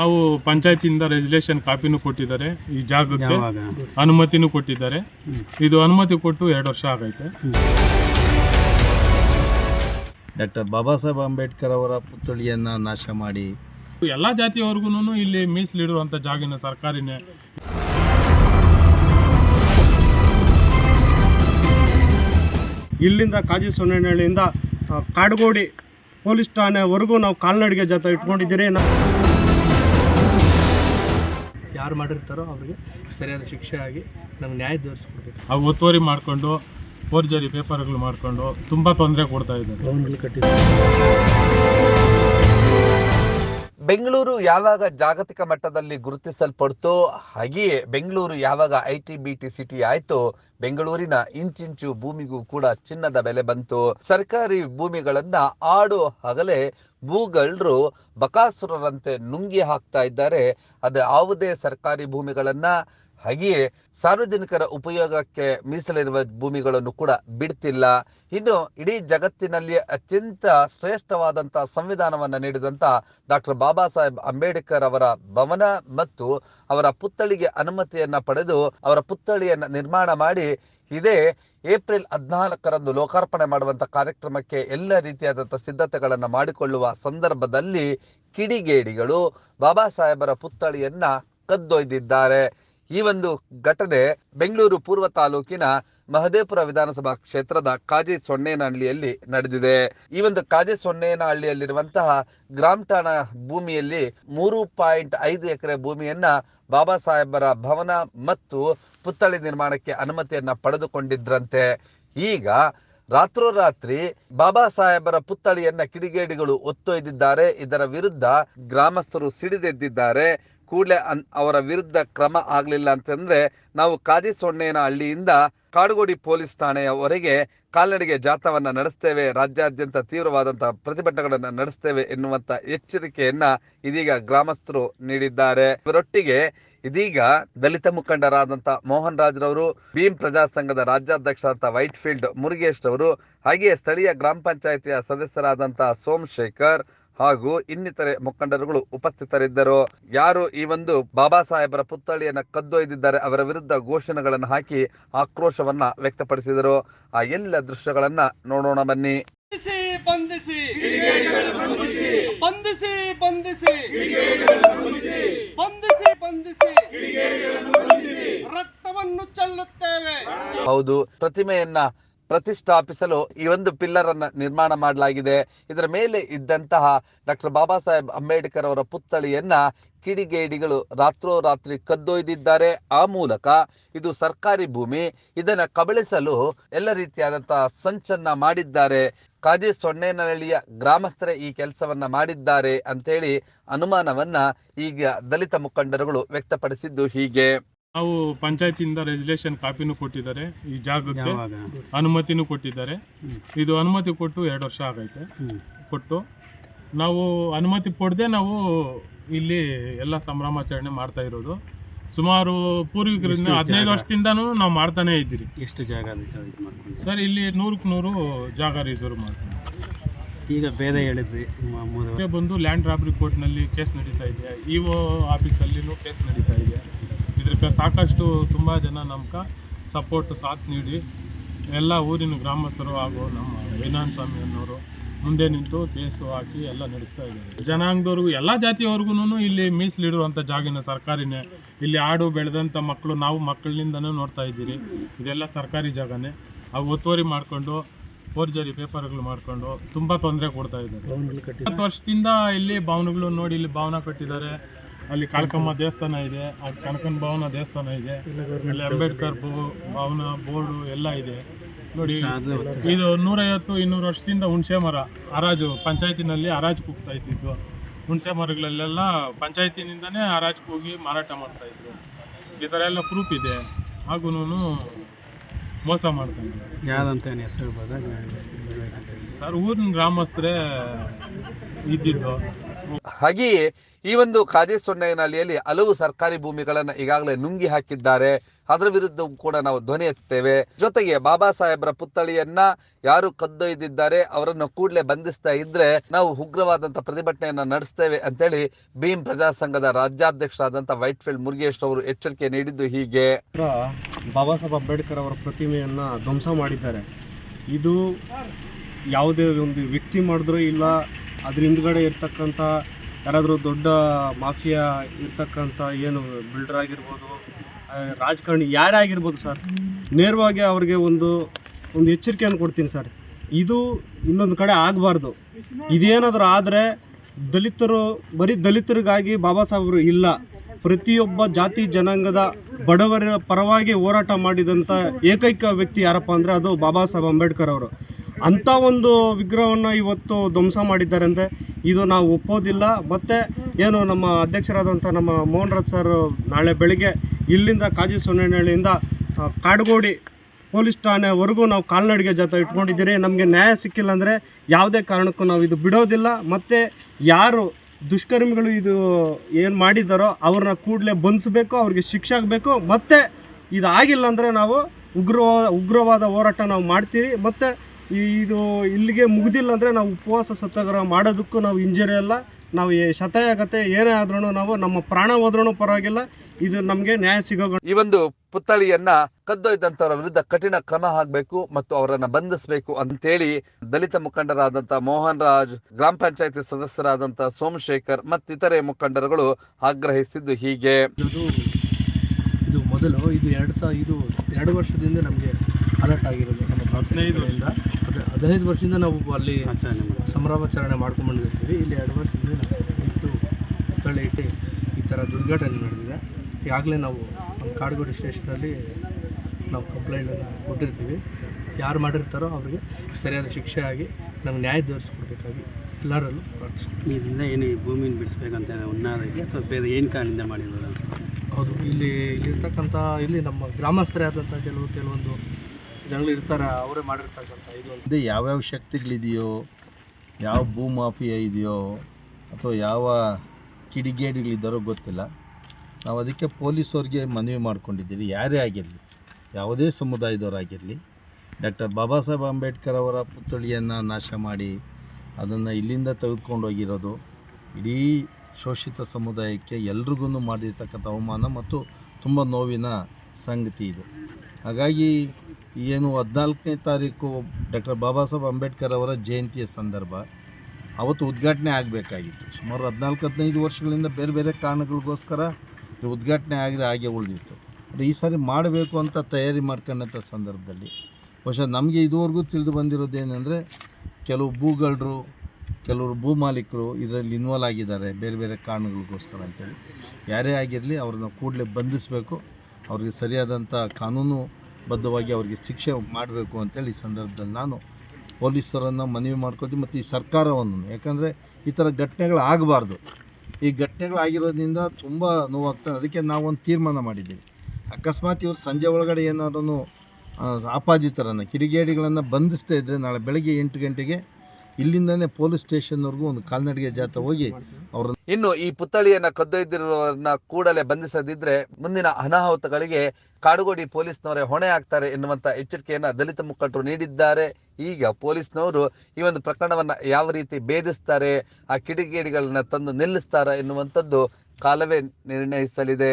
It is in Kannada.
ನಾವು ಪಂಚಾಯತಿಯಿಂದ ರೆಸಲ್ಯೂಷನ್ ಕಾಪಿನೂ ಕೊಟ್ಟಿದ್ದಾರೆ ಈ ಜಾಗಕ್ಕೆ ಅನುಮತಿನೂ ಕೊಟ್ಟಿದ್ದಾರೆ. ಇದು ಅನುಮತಿ ಕೊಟ್ಟು ಎರಡು ವರ್ಷ ಆಗೈತೆ. ಡಾಕ್ಟರ್ ಬಾಬಾ ಸಾಹೇಬ್ ಅಂಬೇಡ್ಕರ್ ಅವರ ಪುತ್ಥಳಿಯನ್ನು ನಾಶ ಮಾಡಿ. ಎಲ್ಲ ಜಾತಿಯವರೆಗೂ ಇಲ್ಲಿ ಮೀಸಲಿಡುವಂಥ ಜಾಗಿನ ಸರ್ಕಾರಿನೇ. ಇಲ್ಲಿಂದ ಕಾಜಿ ಸೊನ್ನೆನಹಳ್ಳಿಯಿಂದ ಕಾಡಗೋಡಿ ಕಾಡುಗೋಡಿ ಪೊಲೀಸ್ ಠಾಣೆವರೆಗೂ ನಾವು ಕಾಲ್ನಡಿಗೆ ಜೊತೆ ಇಟ್ಕೊಂಡಿದ್ದೀರಿ. ನಾವು ಯಾರು ಮಾಡಿರ್ತಾರೋ ಅವ್ರಿಗೆ ಸರಿಯಾದ ಶಿಕ್ಷೆ ಆಗಿ ನಮ್ಗೆ ನ್ಯಾಯ ತೋರಿಸ್ಕೊಡ್ಬೇಕು ಅವು ಒತ್ತುವರಿ ಮಾಡಿಕೊಂಡು ಫೋರ್ಜರಿ ಪೇಪರ್ಗಳು ಮಾಡಿಕೊಂಡು ತುಂಬ ತೊಂದರೆ ಕೊಡ್ತಾ ಇದ್ದಾರೆ. ಬೆಂಗಳೂರು ಯಾವಾಗ ಜಾಗತಿಕ ಮಟ್ಟದಲ್ಲಿ ಗುರುತಿಸಲ್ಪಡ್ತೋ ಹಾಗೆಯೇ ಬೆಂಗಳೂರು ಯಾವಾಗ I T B T city ಆಯ್ತೋ ಬೆಂಗಳೂರಿನ ಇಂಚಿಂಚು ಭೂಮಿಗೂ ಕೂಡ ಚಿನ್ನದ ಬೆಲೆ ಬಂತು. ಸರ್ಕಾರಿ ಭೂಮಿಗಳನ್ನ ಆಡು ಹಗಲೇ ಭೂಗಳರು ಬಕಾಸುರರಂತೆ ನುಂಗಿ ಹಾಕ್ತಾ ಇದ್ದಾರೆ. ಅದು ಯಾವುದೇ ಸರ್ಕಾರಿ ಭೂಮಿಗಳನ್ನ ಹಾಗೆಯೇ ಸಾರ್ವಜನಿಕರ ಉಪಯೋಗಕ್ಕೆ ಮೀಸಲಿರುವ ಭೂಮಿಗಳನ್ನು ಕೂಡ ಬಿಡ್ತಿಲ್ಲ. ಇನ್ನು ಇಡೀ ಜಗತ್ತಿನಲ್ಲಿ ಅತ್ಯಂತ ಶ್ರೇಷ್ಠವಾದಂತಹ ಸಂವಿಧಾನವನ್ನು ನೀಡಿದಂಥ ಡಾಕ್ಟರ್ ಬಾಬಾ ಸಾಹೇಬ್ ಅಂಬೇಡ್ಕರ್ ಅವರ ಭವನ ಮತ್ತು ಅವರ ಪುತ್ಥಳಿಗೆ ಅನುಮತಿಯನ್ನ ಪಡೆದು ಅವರ ಪುತ್ಥಳಿಯನ್ನು ನಿರ್ಮಾಣ ಮಾಡಿ ಇದೇ ಏಪ್ರಿಲ್ ಹದಿನಾಲ್ಕರಂದು ಲೋಕಾರ್ಪಣೆ ಮಾಡುವಂತ ಕಾರ್ಯಕ್ರಮಕ್ಕೆ ಎಲ್ಲ ರೀತಿಯಾದಂಥ ಸಿದ್ಧತೆಗಳನ್ನು ಮಾಡಿಕೊಳ್ಳುವ ಸಂದರ್ಭದಲ್ಲಿ ಕಿಡಿಗೇಡಿಗಳು ಬಾಬಾ ಸಾಹೇಬರ ಪುತ್ಥಳಿಯನ್ನ ಕದ್ದೊಯ್ದಿದ್ದಾರೆ. ಈ ಒಂದು ಘಟನೆ ಬೆಂಗಳೂರು ಪೂರ್ವ ತಾಲೂಕಿನ ಮಹದೇಪುರ ವಿಧಾನಸಭಾ ಕ್ಷೇತ್ರದ ಕಾಜಿ ಸೊನ್ನೇನಹಳ್ಳಿಯಲ್ಲಿ ನಡೆದಿದೆ. ಈ ಒಂದು ಕಾಜಿ ಸೊನ್ನೇನಹಳ್ಳಿಯಲ್ಲಿರುವಂತಹ ಗ್ರಾಮ್ ಠಾಣಾ ಭೂಮಿಯಲ್ಲಿ ಮೂರು ಪಾಯಿಂಟ್ ಐದು ಎಕರೆ ಭೂಮಿಯನ್ನ ಬಾಬಾ ಸಾಹೇಬರ ಭವನ ಮತ್ತು ಪುತ್ಥಳಿ ನಿರ್ಮಾಣಕ್ಕೆ ಅನುಮತಿಯನ್ನ ಪಡೆದುಕೊಂಡಿದ್ರಂತೆ. ಈಗ ರಾತ್ರೋರಾತ್ರಿ ಬಾಬಾ ಸಾಹೇಬರ ಪುತ್ಥಳಿಯನ್ನ ಕಿಡಿಗೇಡಿಗಳು ಒತ್ತೊಯ್ದಿದ್ದಾರೆ. ಇದರ ವಿರುದ್ಧ ಗ್ರಾಮಸ್ಥರು ಸಿಡಿದೆದ್ದಿದ್ದಾರೆ. ಕೂಡಲೇ ಅನ್ ಅವರ ವಿರುದ್ಧ ಕ್ರಮ ಆಗಲಿಲ್ಲ ಅಂತಂದ್ರೆ ನಾವು ಕಾದಿ ಸೊನ್ನೇನ ಹಳ್ಳಿಯಿಂದ ಕಾಡುಗೋಡಿ ಪೊಲೀಸ್ ಠಾಣೆಯವರೆಗೆ ಕಾಲ್ನಡಿಗೆ ಜಾಥವನ್ನ ನಡೆಸ್ತೇವೆ. ರಾಜ್ಯಾದ್ಯಂತ ತೀವ್ರವಾದಂತಹ ಪ್ರತಿಭಟನೆಗಳನ್ನ ನಡೆಸ್ತೇವೆ ಎನ್ನುವಂತ ಎಚ್ಚರಿಕೆಯನ್ನ ಇದೀಗ ಗ್ರಾಮಸ್ಥರು ನೀಡಿದ್ದಾರೆ. ಇವರೊಟ್ಟಿಗೆ ಇದೀಗ ದಲಿತ ಮುಖಂಡರಾದಂತ ಮೋಹನ್ ರಾಜ್ರವರು, ಭೀಮ್ ಪ್ರಜಾ ಸಂಘದ ರಾಜ್ಯಾಧ್ಯಕ್ಷರಾದಂಥ ವೈಟ್ ಫೀಲ್ಡ್ ಮುರುಗೇಶ್ ರವರು ಹಾಗೆಯೇ ಸ್ಥಳೀಯ ಗ್ರಾಮ ಪಂಚಾಯಿತಿಯ ಸದಸ್ಯರಾದಂತಹ ಸೋಮಶೇಖರ್ ಹಾಗೂ ಇನ್ನಿತರೆ ಮುಖಂಡರುಗಳು ಉಪಸ್ಥಿತರಿದ್ದರು. ಯಾರು ಈ ಒಂದು ಬಾಬಾ ಸಾಹೇಬರ ಪುತ್ಥಳಿಯನ್ನ ಕದ್ದೊಯ್ದಿದ್ದಾರೆ, ಅವರ ವಿರುದ್ಧ ಘೋಷಣೆಗಳನ್ನು ಹಾಕಿ ಆಕ್ರೋಶವನ್ನ ವ್ಯಕ್ತಪಡಿಸಿದರು. ಆ ಎಲ್ಲ ದೃಶ್ಯಗಳನ್ನ ನೋಡೋಣ ಬನ್ನಿ. ಬಂಧಿಸಿ ಬಂಧಿಸಿ ಬಂಧಿಸಿ ಹೌದು. ಪ್ರತಿಮೆಯನ್ನ ಪ್ರತಿಷ್ಠಾಪಿಸಲು ಈ ಒಂದು ಪಿಲ್ಲರ್ ಅನ್ನ ನಿರ್ಮಾಣ ಮಾಡಲಾಗಿದೆ. ಇದರ ಮೇಲೆ ಇದ್ದಂತಹ ಡಾಕ್ಟರ್ ಬಾಬಾ ಸಾಹೇಬ್ ಅಂಬೇಡ್ಕರ್ ಅವರ ಪುತ್ಥಳಿಯನ್ನ ಕಿಡಿಗೇಡಿಗಳು ರಾತ್ರೋರಾತ್ರಿ ಕದ್ದೊಯ್ದಿದ್ದಾರೆ. ಆ ಮೂಲಕ ಇದು ಸರ್ಕಾರಿ ಭೂಮಿ. ಇದನ್ನ ಕಬಳಿಸಲು ಎಲ್ಲ ರೀತಿಯಾದಂತಹ ಸಂಚನ್ನ ಮಾಡಿದ್ದಾರೆ. ಕಾಜಿ ಸೊನ್ನೇನಹಳ್ಳಿಯ ಗ್ರಾಮಸ್ಥರೇ ಈ ಕೆಲಸವನ್ನ ಮಾಡಿದ್ದಾರೆ ಅಂತೇಳಿ ಅನುಮಾನವನ್ನ ಈಗ ದಲಿತ ಮುಖಂಡರುಗಳು ವ್ಯಕ್ತಪಡಿಸಿದ್ದು ಹೀಗೆ. ನಾವು ಪಂಚಾಯತಿಯಿಂದ ರೆಜುಲೇಷನ್ ಕಾಪಿನೂ ಕೊಟ್ಟಿದ್ದಾರೆ ಈ ಜಾಗಕ್ಕೆ ಅನುಮತಿನೂ ಕೊಟ್ಟಿದ್ದಾರೆ. ಇದು ಅನುಮತಿ ಕೊಟ್ಟು ಎರಡು ವರ್ಷ ಆಗೈತೆ. ಕೊಟ್ಟು ನಾವು ಅನುಮತಿ ಪಡೆದೇ ನಾವು ಇಲ್ಲಿ ಎಲ್ಲ ಸಂಭ್ರಮಾಚರಣೆ ಮಾಡ್ತಾ ಇರೋದು. ಸುಮಾರು ಪೂರ್ವಿಕರಿಂದ ಹದಿನೈದು? ವರ್ಷದಿಂದನೂ ನಾವು ಮಾಡ್ತಾನೆ ಇದ್ದೀರಿ. ಎಷ್ಟು ಜಾಗ ಸರ್ ಇಲ್ಲಿ ನೂರಕ್ಕೆ ನೂರು ಜಾಗ ರಿಸರ್ವ್ ಮಾಡ್ತೀವಿ. ಈಗ ಬೇರೆ ಹೇಳಿದ್ವಿ ಬಂದು ಲ್ಯಾಂಡ್ ರಾಬರಿ ಕೋರ್ಟ್ನಲ್ಲಿ ಕೇಸ್ ನಡೀತಾ ಇದೆ. ಇ ಒ ಆಫೀಸಲ್ಲಿನೂ ಕೇಸ್ ನಡೀತಾ ಇದೆ. ಇದಕ್ಕೆ ಸಾಕಷ್ಟು ತುಂಬ ಜನ ನಮ್ಗೆ ಸಪೋರ್ಟ್ ಸಾಥ್ ನೀಡಿ. ಎಲ್ಲ ಊರಿನ ಗ್ರಾಮಸ್ಥರು ಹಾಗೂ ನಮ್ಮ ವಿನಾನ್ ಸ್ವಾಮಿ ಅನ್ನೋರು ಮುಂದೆ ನಿಂತು ಕೇಸು ಹಾಕಿ ಎಲ್ಲ ನಡೆಸ್ತಾ ಇದ್ದಾರೆ. ಜನಾಂಗದವ್ರಿಗೂ, ಎಲ್ಲ ಜಾತಿಯವ್ರಿಗೂ ಇಲ್ಲಿ ಮೀಸಲಿಡುವಂಥ ಜಾಗಿನ ಸರ್ಕಾರಿನೇ. ಇಲ್ಲಿ ಆಡು ಬೆಳೆದಂಥ ಮಕ್ಕಳು ನಾವು ಮಕ್ಕಳಿಂದನೂ ನೋಡ್ತಾ ಇದ್ದೀರಿ. ಇದೆಲ್ಲ ಸರ್ಕಾರಿ ಜಾಗನೇ. ಅವು ಒತ್ತುವರಿ ಮಾಡಿಕೊಂಡು, ಫೋರ್ಜರಿ ಪೇಪರ್ಗಳು ಮಾಡಿಕೊಂಡು ತುಂಬ ತೊಂದರೆ ಕೊಡ್ತಾ ಇದ್ದಾರೆ. ಹತ್ತು ವರ್ಷದಿಂದ ಇಲ್ಲಿ ಭವನಗಳು ನೋಡಿ ಇಲ್ಲಿ ಭವನ ಕಟ್ಟಿದ್ದಾರೆ. ಅಲ್ಲಿ ಕಾಳಕಮ್ಮ ದೇವಸ್ಥಾನ ಇದೆ ಅಲ್ಲಿ ಕನಕನ ಭವನ ದೇವಸ್ಥಾನ ಇದೆ ಅಲ್ಲಿ ಅಂಬೇಡ್ಕರ್ ಭವ- ಭವನ ಬೋರ್ಡು ಎಲ್ಲ ಇದೆ. ನೋಡಿ ಇದು ನೂರೈವತ್ತು ಇನ್ನೂರು ವರ್ಷದಿಂದ ಹುಣಸೆ ಮರ ಹರಾಜು ಪಂಚಾಯತಿನಲ್ಲಿ ಹರಾಜು ಕೂಗ್ತಾ ಇದ್ದಿದ್ದು. ಹುಣಸೆ ಮರಗಳಲ್ಲೆಲ್ಲ ಪಂಚಾಯತಿನಿಂದನೇ ಹರಾಜು ಕೂಗಿ ಮಾರಾಟ ಮಾಡ್ತಾ ಇದ್ರು. ಈ ಥರ ಎಲ್ಲ ಪ್ರೂಫ್ ಇದೆ. ಹಾಗೂ ಮೋಸ ಮಾಡ್ತಾ ಹೆಸರು ಬಂದಾಗ ಸರ್ ಊರಿನ ಗ್ರಾಮಸ್ಥರೇ ಇದ್ದಿದ್ದು. ಹಾಗೆಯೇ ಈ ಒಂದು ಕಾಜಿ ಸೊನ್ನೆನಹಳ್ಳಿಯಲ್ಲಿ ಹಲವು ಸರ್ಕಾರಿ ಭೂಮಿಗಳನ್ನ ಈಗಾಗಲೇ ನುಂಗಿ ಹಾಕಿದ್ದಾರೆ. ಅದರ ವಿರುದ್ಧ ಕೂಡ ನಾವು ಧ್ವನಿ ಎತ್ತುತ್ತೇವೆ. ಜೊತೆಗೆ ಬಾಬಾ ಸಾಹೇಬ್ರ ಪುತ್ಥಳಿಯನ್ನ ಯಾರು ಕದ್ದೊಯ್ದಿದ್ದಾರೆ ಅವರನ್ನು ಕೂಡಲೇ ಬಂಧಿಸ್ತಾ ಇದ್ರೆ ನಾವು ಉಗ್ರವಾದಂತ ಪ್ರತಿಭಟನೆಯನ್ನ ನಡೆಸ್ತೇವೆ ಅಂತೇಳಿ ಭೀಮ್ ಪ್ರಜಾ ಸಂಘದ ರಾಜ್ಯಾಧ್ಯಕ್ಷರಾದಂತ ವೈಟ್ ಫೀಲ್ಡ್ ಮುರುಗೇಶ್ ಅವರು ಎಚ್ಚರಿಕೆ ನೀಡಿದ್ದು ಹೀಗೆ. ಬಾಬಾ ಸಾಹೇಬ್ ಅಂಬೇಡ್ಕರ್ ಅವರ ಪ್ರತಿಮೆಯನ್ನ ಧ್ವಂಸ ಮಾಡಿದ್ದಾರೆ. ಇದು ಯಾವುದೇ ಒಂದು ವ್ಯಕ್ತಿ ಮಾಡಿದ್ರು ಇಲ್ಲ ಅದ್ರ ಹಿಂದ್ಗಡೆ ಇರ್ತಕ್ಕಂಥ ಯಾರಾದರೂ ದೊಡ್ಡ ಮಾಫಿಯಾ ಇರ್ತಕ್ಕಂಥ ಏನು ಬಿಲ್ಡರ್ ಆಗಿರ್ಬೋದು ರಾಜಕಾರಣಿ ಯಾರೇ ಆಗಿರ್ಬೋದು ಸರ್, ನೇರವಾಗಿ ಅವ್ರಿಗೆ ಒಂದು ಒಂದು ಎಚ್ಚರಿಕೆಯನ್ನು ಕೊಡ್ತೀನಿ ಸರ್. ಇದು ಇನ್ನೊಂದು ಕಡೆ ಆಗಬಾರ್ದು. ಇದೇನಾದರೂ ಆದರೆ ದಲಿತರು, ಬರೀ ದಲಿತರಿಗಾಗಿ ಬಾಬಾ ಸಾಹೇಬರು ಇಲ್ಲ. ಪ್ರತಿಯೊಬ್ಬ ಜಾತಿ ಜನಾಂಗದ ಬಡವರ ಪರವಾಗಿ ಹೋರಾಟ ಮಾಡಿದಂಥ ಏಕೈಕ ವ್ಯಕ್ತಿ ಯಾರಪ್ಪ ಅಂದರೆ ಅದು ಬಾಬಾ ಸಾಹೇಬ್ ಅಂಬೇಡ್ಕರ್ ಅವರು. ಅಂಥ ಒಂದು ವಿಗ್ರಹವನ್ನು ಇವತ್ತು ಧ್ವಂಸ ಮಾಡಿದ್ದಾರೆ ಇದು ನಾವು ಒಪ್ಪೋದಿಲ್ಲ. ಮತ್ತು ಏನು ನಮ್ಮ ಅಧ್ಯಕ್ಷರಾದಂಥ ನಮ್ಮ ಮೋಹನ್ ರಾಜ್ ಸರ್ ನಾಳೆ ಬೆಳಿಗ್ಗೆ ಇಲ್ಲಿಂದ ಕಾಜಿ ಸೊನ್ನೆನಹಳ್ಳಿಯಿಂದ ಕಾಡುಗೋಡಿ ಪೊಲೀಸ್ ಠಾಣೆವರೆಗೂ ನಾವು ಕಾಲ್ನಡಿಗೆ ಜೊತೆ ಇಟ್ಕೊಂಡಿದ್ದೀರಿ. ನಮಗೆ ನ್ಯಾಯ ಸಿಕ್ಕಿಲ್ಲ ಅಂದರೆ ಯಾವುದೇ ಕಾರಣಕ್ಕೂ ನಾವು ಇದು ಬಿಡೋದಿಲ್ಲ. ಮತ್ತು ಯಾರು ದುಷ್ಕರ್ಮಿಗಳು ಇದು ಏನು ಮಾಡಿದ್ದಾರೋ ಅವ್ರನ್ನ ಕೂಡಲೇ ಬಂಧಿಸಬೇಕು, ಅವ್ರಿಗೆ ಶಿಕ್ಷೆ ಆಗಬೇಕು. ಮತ್ತು ಇದು ಆಗಿಲ್ಲ ಅಂದರೆ ನಾವು ಉಗ್ರವಾದ ಉಗ್ರವಾದ ಹೋರಾಟ ನಾವು ಮಾಡ್ತೀರಿ. ಮತ್ತು ಇದು ಇಲ್ಲಿಗೆ ಮುಗಿದಿಲ್ಲ ಅಂದರೆ ನಾವು ಉಪವಾಸ ಸತ್ಯಾಗ್ರಹ ಮಾಡೋದಕ್ಕೂ ನಾವು ಇಂಜರಿ ಅಲ್ಲ ನಾವು ಶತಾಯ ಶತಾಯಗತೆ ಏನೇ ಆದ್ರೂ ನಾವು ನಮ್ಮ ಪ್ರಾಣ ಹೋದ್ರೂ ಪರವಾಗಿಲ್ಲ. ಇದು ನಮಗೆ ನ್ಯಾಯ ಸಿಗೋ ಈ ಒಂದು ಪುತ್ಥಳಿಯನ್ನ ಕದ್ದೊಯ್ದಂತವರ ವಿರುದ್ಧ ಕಠಿಣ ಕ್ರಮ ಆಗಬೇಕು ಮತ್ತು ಅವರನ್ನು ಬಂಧಿಸಬೇಕು ಅಂತೇಳಿ ದಲಿತ ಮುಖಂಡರಾದಂಥ ಮೋಹನ್ ರಾಜ್ ಗ್ರಾಮ ಪಂಚಾಯತಿ ಸದಸ್ಯರಾದಂಥ ಸೋಮಶೇಖರ್ ಮತ್ತಿತರೆ ಮುಖಂಡರುಗಳು ಆಗ್ರಹಿಸಿದ್ದು ಹೀಗೆ. ಇದು ಇದು ಮೊದಲು ಇದು ಎರಡು ಸಹ ಇದು ಎರಡು ವರ್ಷದಿಂದ ನಮಗೆ ಅಲರ್ಟ್ ಆಗಿರೋದು ನಮ್ಮ ಹದಿನೈದು ವರ್ಷದಿಂದ ನಾವು ಅಲ್ಲಿ ಸಂಭ್ರಮಾಚರಣೆ ಮಾಡ್ಕೊಂಡು ಬಂದಿರ್ತೀವಿ ಇಲ್ಲಿ ಎರಡು ವರ್ಷದಿಂದ ನಾವು ಇಟ್ಟು ಪುತ್ಥಳಿ ಇಟ್ಟು ಈ ಥರ ದುರ್ಘಟನೆ ನಡೆದಿದೆ. ಈಗಾಗಲೇ ನಾವು ನಮ್ಮ ಕಾಡುಗೋಡಿ ಸ್ಟೇಷನಲ್ಲಿ ನಾವು ಕಂಪ್ಲೇಂಟನ್ನು ಕೊಟ್ಟಿರ್ತೀವಿ. ಯಾರು ಮಾಡಿರ್ತಾರೋ ಅವರಿಗೆ ಸರಿಯಾದ ಶಿಕ್ಷೆ ಆಗಿ ನಮ್ಗೆ ನ್ಯಾಯ ದೊರಿಸ್ಕೊಡ್ಬೇಕಾಗಿ ಎಲ್ಲರಲ್ಲೂ ಪ್ರಾರ್ಥಿಸ್ತೀವಿ. ಇದರಿಂದ ಏನು ಈ ಭೂಮಿನ ಬಿಡಿಸ್ಬೇಕಂತ ಉನ್ನಾರಿಗೆ ಅಥವಾ ಬೇರೆ ಏನು ಕಾರಣದಿಂದ ಮಾಡಿರೋದು ಹೌದು ಇಲ್ಲಿ ಇಲ್ಲಿರ್ತಕ್ಕಂಥ ಇಲ್ಲಿ ನಮ್ಮ ಗ್ರಾಮಸ್ಥರೇ ಆದಂಥ ಕೆಲವು ಕೆಲವೊಂದು ಜನಗಳು ಇರ್ತಾರೆ, ಅವರೇ ಮಾಡಿರ್ತಕ್ಕಂಥ ಇದು ಅದೇ ಯಾವ್ಯಾವ ಶಕ್ತಿಗಳಿದೆಯೋ, ಯಾವ ಭೂ ಮಾಫಿಯಾ ಇದೆಯೋ, ಅಥವಾ ಯಾವ ಕಿಡಿಗೇಡಿಗಳಿದ್ದಾರೋ ಗೊತ್ತಿಲ್ಲ. ನಾವು ಅದಕ್ಕೆ ಪೊಲೀಸವ್ರಿಗೆ ಮನವಿ ಮಾಡ್ಕೊಂಡಿದ್ದೀರಿ. ಯಾರೇ ಆಗಿರಲಿ, ಯಾವುದೇ ಸಮುದಾಯದವರಾಗಿರಲಿ, ಡಾಕ್ಟರ್ ಬಾಬಾ ಸಾಹೇಬ್ ಅಂಬೇಡ್ಕರ್ ಅವರ ಪುತ್ಥಳಿಯನ್ನು ನಾಶ ಮಾಡಿ ಅದನ್ನು ಇಲ್ಲಿಂದ ತೆಗೆದುಕೊಂಡು ಹೋಗಿರೋದು ಇಡೀ ಶೋಷಿತ ಸಮುದಾಯಕ್ಕೆ ಎಲ್ರಿಗೂ ಮಾಡಿರ್ತಕ್ಕಂಥ ಅವಮಾನ ಮತ್ತು ತುಂಬ ನೋವಿನ ಸಂಗತಿ ಇದು. ಹಾಗಾಗಿ ಏನು ಹದಿನಾಲ್ಕನೇ ತಾರೀಕು ಡಾಕ್ಟರ್ ಬಾಬಾ ಸಾಹೇಬ್ ಅಂಬೇಡ್ಕರ್ ಅವರ ಜಯಂತಿಯ ಸಂದರ್ಭ, ಅವತ್ತು ಉದ್ಘಾಟನೆ ಆಗಬೇಕಾಗಿತ್ತು. ಸುಮಾರು ಹದಿನಾಲ್ಕು, ಹದಿನೈದು ವರ್ಷಗಳಿಂದ ಬೇರೆ ಬೇರೆ ಕಾರಣಗಳಿಗೋಸ್ಕರ ಉದ್ಘಾಟನೆ ಆಗಿದೆ, ಹಾಗೆ ಉಳಿದಿತ್ತು. ಆದರೆ ಈ ಸಾರಿ ಮಾಡಬೇಕು ಅಂತ ತಯಾರಿ ಮಾಡ್ಕೊಂಡಂಥ ಸಂದರ್ಭದಲ್ಲಿ ಬಹುಶಃ ನಮಗೆ ಇದುವರೆಗೂ ತಿಳಿದು ಬಂದಿರೋದೇನೆಂದರೆ ಕೆಲವು ಭೂಗಳರು, ಕೆಲವರು ಭೂ ಮಾಲೀಕರು ಇದರಲ್ಲಿ ಇನ್ವಾಲ್ವ್ ಆಗಿದ್ದಾರೆ ಬೇರೆ ಬೇರೆ ಕಾರಣಗಳಿಗೋಸ್ಕರ ಅಂತೇಳಿ. ಯಾರೇ ಆಗಿರಲಿ, ಅವ್ರನ್ನ ಕೂಡಲೇ ಬಂಧಿಸಬೇಕು, ಅವ್ರಿಗೆ ಸರಿಯಾದಂಥ ಕಾನೂನು ಬದ್ಧವಾಗಿ ಅವರಿಗೆ ಶಿಕ್ಷೆ ಮಾಡಬೇಕು ಅಂತೇಳಿ ಈ ಸಂದರ್ಭದಲ್ಲಿ ನಾನು ಪೊಲೀಸರನ್ನು ಮನವಿ ಮಾಡ್ಕೊತೀನಿ ಮತ್ತು ಈ ಸರ್ಕಾರವನ್ನು. ಯಾಕಂದರೆ ಈ ಥರ ಘಟನೆಗಳು ಆಗಬಾರ್ದು. ಈ ಘಟನೆಗಳಾಗಿರೋದ್ರಿಂದ ತುಂಬ ನೋವಾಗ್ತದೆ ಅದಕ್ಕೆ ನಾವೊಂದು ತೀರ್ಮಾನ ಮಾಡಿದ್ದೀವಿ. ಅಕಸ್ಮಾತ್ ಇವರು ಸಂಜೆ ಒಳಗಡೆ ಏನಾದ್ರೂ ಆಪಾದಿತರನ್ನು, ಕಿಡಿಗೇಡಿಗಳನ್ನು ಬಂಧಿಸ್ತಾ ಇದ್ದರೆ ನಾಳೆ ಬೆಳಗ್ಗೆ ಎಂಟು ಗಂಟೆಗೆ ಇಲ್ಲಿಂದನೇ ಪೊಲೀಸ್ ಸ್ಟೇಷನ್ವರೆಗೂ ಒಂದು ಕಾಲ್ನಡಿಗೆ ಜಾತ ಹೋಗಿ ಅವರು ಇನ್ನು ಈ ಪುತ್ಥಳಿಯನ್ನ ಕದ್ದೊಯ್ದಿರುವವರನ್ನ ಕೂಡಲೇ ಬಂಧಿಸದಿದ್ರೆ ಮುಂದಿನ ಅನಾಹುತಗಳಿಗೆ ಕಾಡುಗೋಡಿ ಪೊಲೀಸ್ನವರೇ ಹೊಣೆ ಆಗ್ತಾರೆ ಎನ್ನುವಂತ ಎಚ್ಚರಿಕೆಯನ್ನ ದಲಿತ ಮುಖಂಡರು ನೀಡಿದ್ದಾರೆ. ಈಗ ಪೊಲೀಸ್ನವರು ಈ ಒಂದು ಪ್ರಕರಣವನ್ನ ಯಾವ ರೀತಿ ಭೇದಿಸ್ತಾರೆ, ಆ ಕಿಡಿಗೇಡಿಗಳನ್ನ ತಂದು ನಿಲ್ಲಿಸ್ತಾರ ಎನ್ನುವಂಥದ್ದು ಕಾಲವೇ ನಿರ್ಣಯಿಸಲಿದೆ.